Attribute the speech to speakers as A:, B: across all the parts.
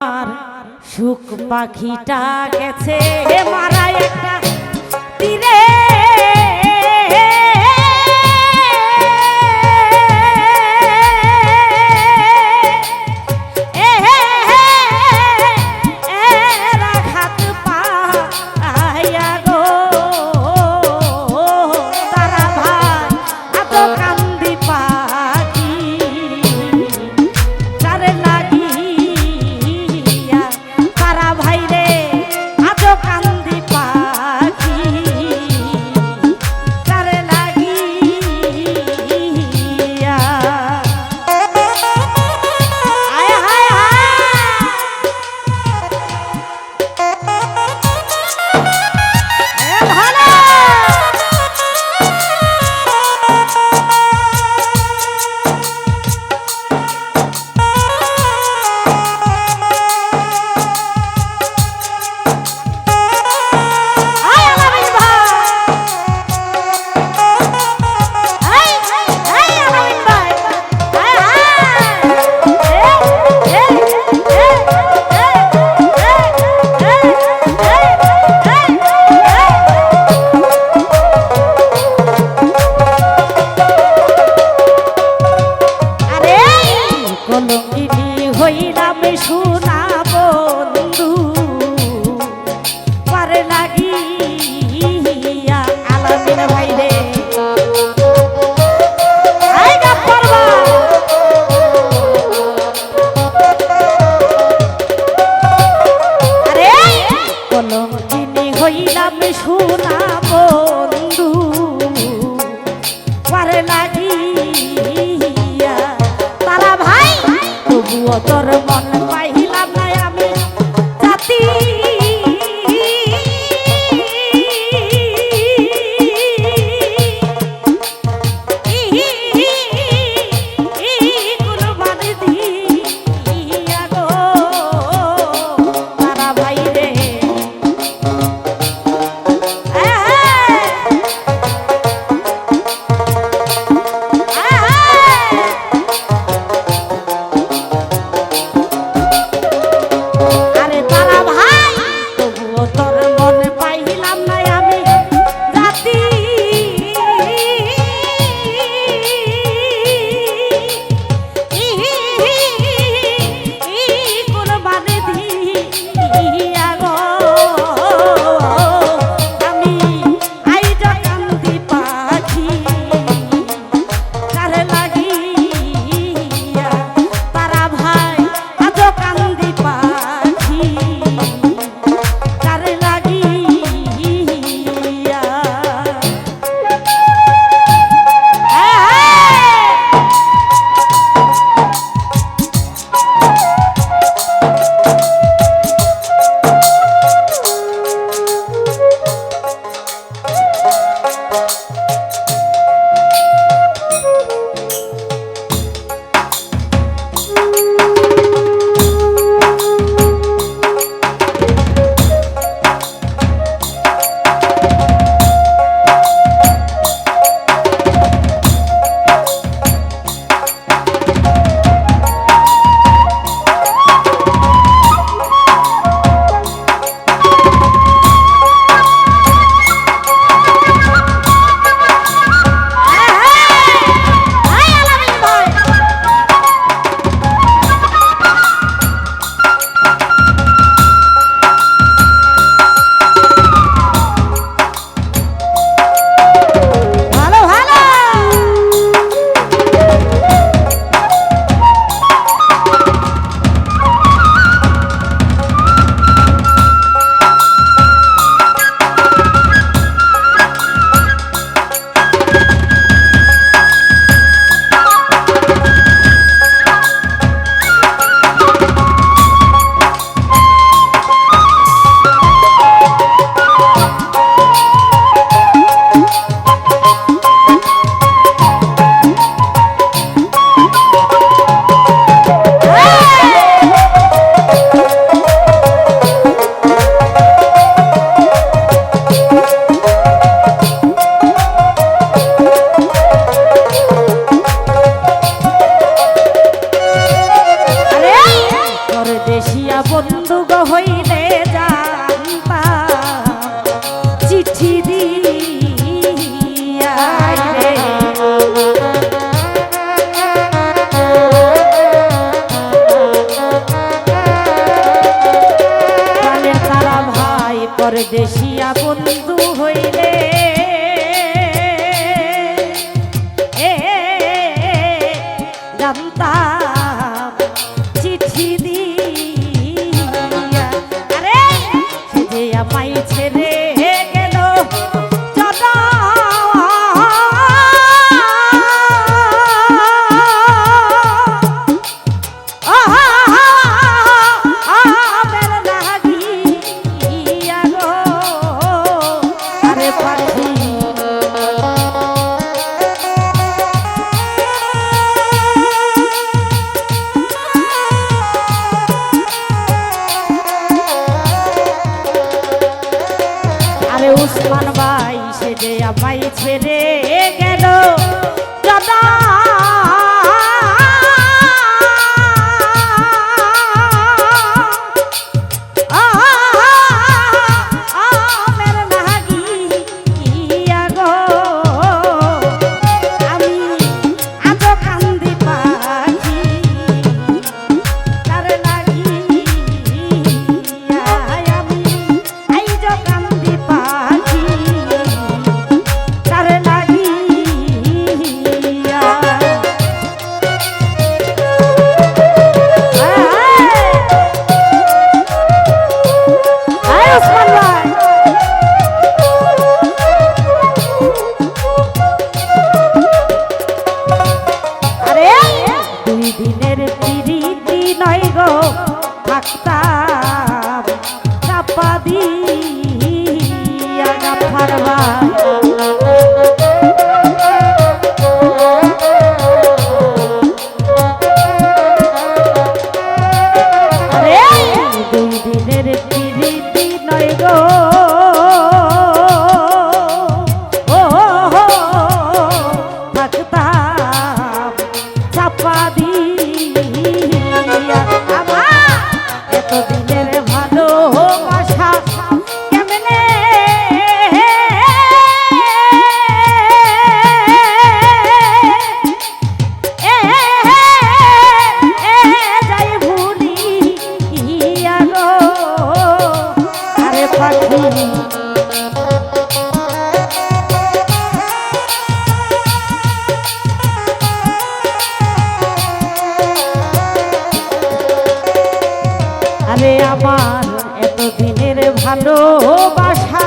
A: আমার সুখ পাখিটা গেছে। মারা একটা তীরে Thank you. পরদেশিয়া বন্ধু ওরে উসমান ভাই সে যে আমায় ছেড়ে গেল। জদা ভালোবাসা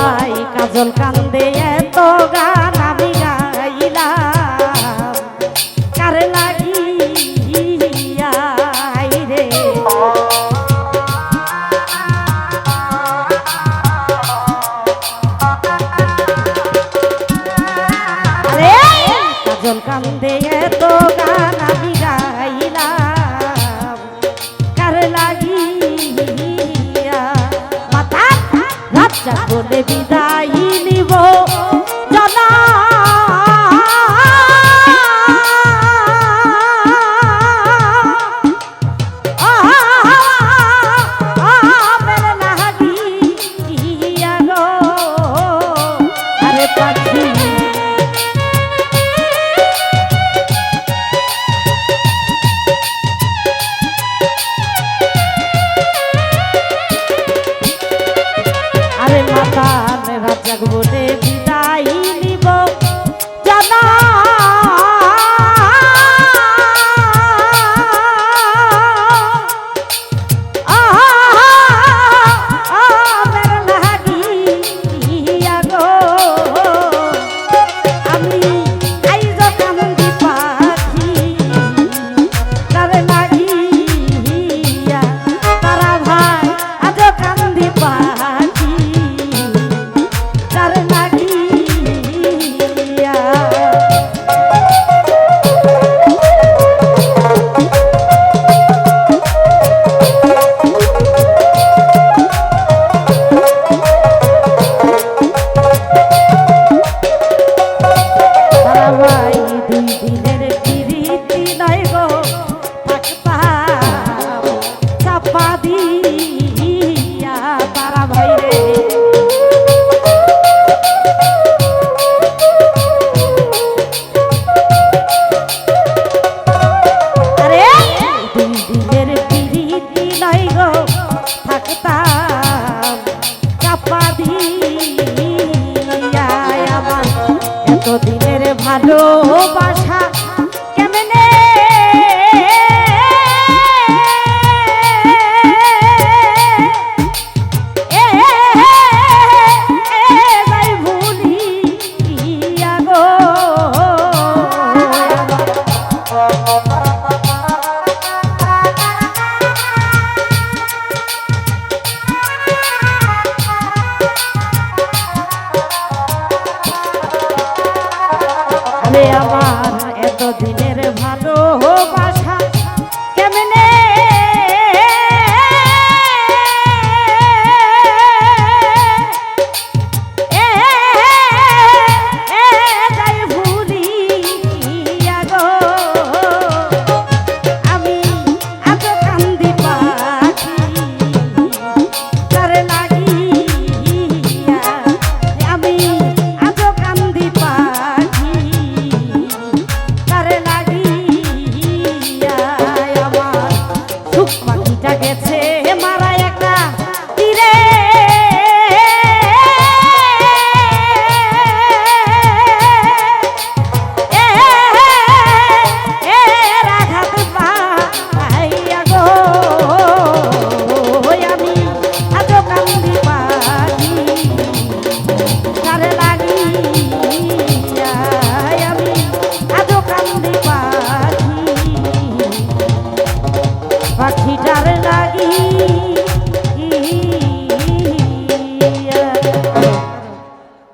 A: পাই কাজল কান্দে এত গান আমি গাইলাম। কার লাগি রে আরে কাজল কান্দে এত গান আমি গাইলাম। যাবে বিদায়। tener.